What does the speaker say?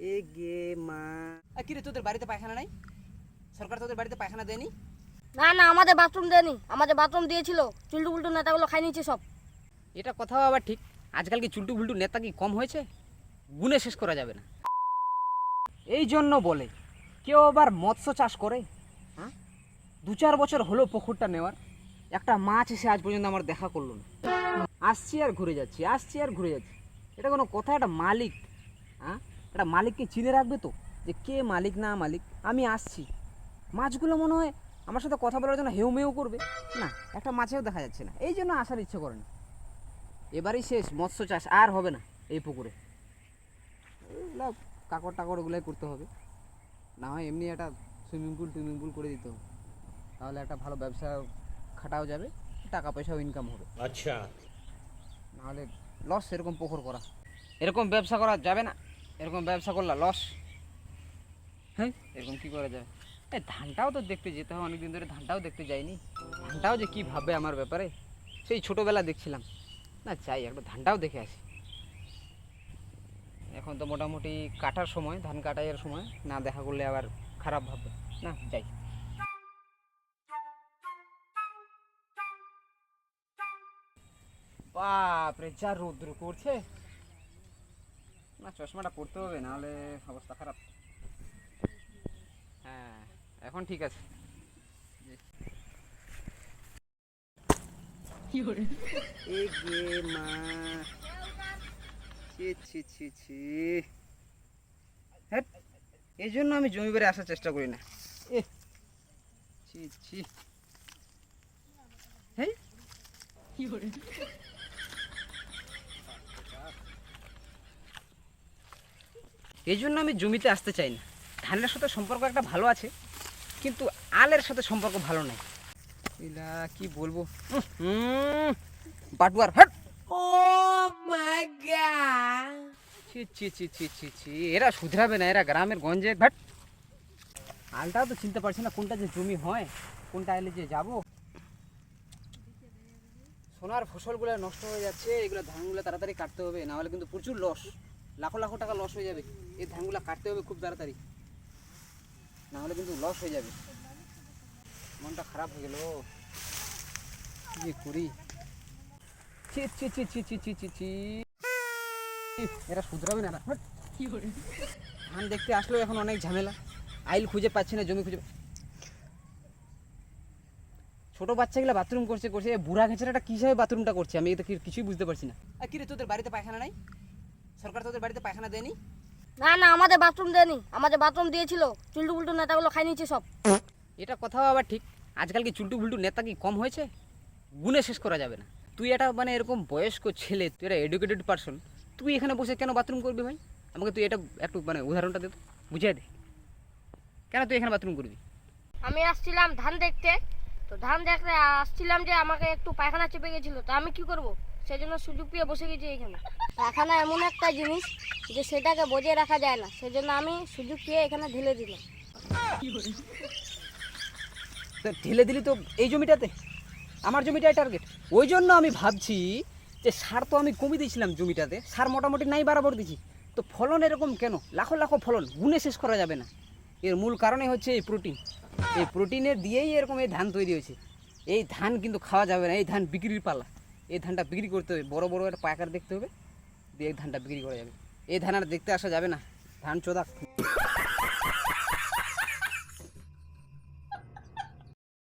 এ গে মা। আ, কি তোদের বাড়িতে পায়খানা নাই? সরকার তোদের বাড়িতে পায়খানা দেয়নি? না না আমাদের বাথরুম দেয়নি। আমাদের বাথরুম দিয়েছিল চুলটু পুলটু নেতাগুলো খাই নিয়েছে সব। এটা কথাও আবার ঠিক। আজকাল কি চুলটু ফুলটু নেতা কি কম হয়েছে? গুণে শেষ করা যাবে না। এই জন্য বলে কেউ আবার মৎস্য চাষ করে? হ্যাঁ? দু চার বছর হলো পুকুরটা নেওয়ার। একটা মাছ এসে আজ পর্যন্ত আমার দেখা করল না। আসছি আর ঘুরে যাচ্ছি আসছি আর ঘুরে যাচ্ছি। এটা কোনো কথা একটা মালিক। হ্যাঁ? এটা মালিককে চিনে রাখবে তো যে কে মালিক না মালিক। আমি আসছি। মাছগুলো মনে হয় আমার সাথে কথা বলার জন্য হেউমেউ করবে। না একটা মাছেও দেখা যাচ্ছে না। এই জন্য আসার ইচ্ছে করে না। এবারই শেষ মৎস্য চাষ আর হবে না এই পুকুরে। কাকড় টাকড় ওগুলাই করতে হবে। না হয় এমনি একটা সুইমিং পুল টুইমিং পুল করে দিতে হবে। তাহলে একটা ভালো ব্যবসা খাটাও যাবে টাকা পয়সাও ইনকাম হবে। আচ্ছা। নাহলে লস এরকম পুকুর করা। এরকম ব্যবসা করা যাবে না। এরকম ব্যবসা করলা লস হ্যাঁ? এরকম কি করা যাবে এই ধানটাও তো দেখতে যেতে হয় অনেকদিন ধরে ধানটাও দেখতে যাইনি ধানটাও যে কি ভাববে আমার ব্যাপারে? সেই ছোটোবেলা দেখছিলাম। না চাই একটু ধানটাও দেখে আসি। এখন তো মোটামুটি কাটার সময় ধান কাটাইয়ের সময়। না দেখা করলে আবার খারাপ ভাববে। না যাই। বাপরে যা রৌদ্র করছে। না চশমাটা পড়তে হবে নাহলে অবস্থা খারাপ। হ্যাঁ এখন ঠিক আছে। এ গে মা। ছি ছি ছি ছি। হ্যাট এই জন্য আমি জমি বাড়ি আসার চেষ্টা করি না। এ। ছি ছি। হ্যাঁ এই জন্য আমি জমিতে আসতে চাই না। ধানের সাথে সম্পর্ক একটা ভালো আছে কিন্তু আলের সাথে সম্পর্ক ভালো নাই। এলা কি বলব? বাটুয়ার হট। Oh my god! ছি ছি ছি ছি ছি এরা শুধরাবে না এরা গ্রামের গঞ্জে ভাট আলটাও তো চিনতে পারছি না কোনটা যে জমি হয় কোনটা এলে যে যাব। সোনার ফসলগুলো নষ্ট হয়ে যাচ্ছে এগুলো ধানগুলো তাড়াতাড়ি কাটতে হবে না হলে কিন্তু প্রচুর লস লাখো লাখো টাকা লস হয়ে যাবে। এই ধানগুলো কাটতে হবে খুব তাড়াতাড়ি। না হলে কিন্তু লস হয়ে যাবে। মনটা খারাপ হয়ে গেল। কি করি? ছি ছি ছি ছি ছি ছি ছি ছি। এরা শুধরাবে না, এরা। হাট। ধান দেখতে আসলেও এখন অনেক ঝামেলা। আইল খুঁজে পাচ্ছি না, জমি খুঁজে ছোট বাচ্চাগুলো বাথরুম করছে করছে। বুড়া ঘেঁচড়াটা কি হিসাবে বাথরুমটা করছে? আমি এটা কিছুই বুঝতে পারছি না। কি রে তোদের বাড়িতে পায়খানা নাই? সরকার তোদের বাড়িতে পায়খানা দেয়নি? না না আমাদের বাথরুম দেয়নি। আমাদের বাথরুম দিয়েছিল চুলটু পুলটু নেতাগুলো খাই নিয়েছে সব। এটা কথাও আবার ঠিক। আজকাল কি চুলটু ফুলটু নেতা কি কম হয়েছে? গুণে শেষ করা যাবে না। তুই এটা মানে এরকম বয়স্ক ছেলে তুই একটা এডুকেটেড পারসন তুই এখানে বসে কেন বাথরুম করবি ভাই? আমাকে তুই এটা একটু মানে উদাহরণটা দে বুঝিয়ে দে। কেন তুই এখানে বাথরুম করবি? আমি আসছিলাম ধান দেখতে। তো ধান দেখতে আসছিলাম যে আমাকে একটু পায়খানা চেপে গেছিল তো আমি কি করব? সেই জন্য সুযোগ পেয়ে বসে গেছি এখানে। পায়খানা এমন একটা জিনিস যে সেটাকে বজিয়ে রাখা যায় না। সেই জন্য আমি সুযোগ পেয়ে এখানে ঢেলে দিলাম। ঢেলে দিলি তো এই জমিটাতে? আমার জমিটাই টার্গেট ওই জন্য আমি ভাবছি যে সার তো আমি কমিয়ে দিয়েছিলাম জমিটাতে। সার মোটামুটি নাই বরাবর দিছি তো ফলন এরকম কেন? লাখো লাখো ফলন, গুণে শেষ করা যাবে না। এর মূল কারণে হচ্ছে এই প্রোটিন এই প্রোটিনের দিয়েই এরকম এই ধান তৈরি হয়েছে। এই ধান কিন্তু খাওয়া যাবে না, এই ধান বিক্রির পালা। এই ধানটা বিক্রি করতে হবে। বড়ো বড়ো একটা পাইকার দেখতে হবে, দিয়ে ধানটা বিক্রি করা যাবে। এই ধান আর দেখতে আসা যাবে না। ধান চোদা।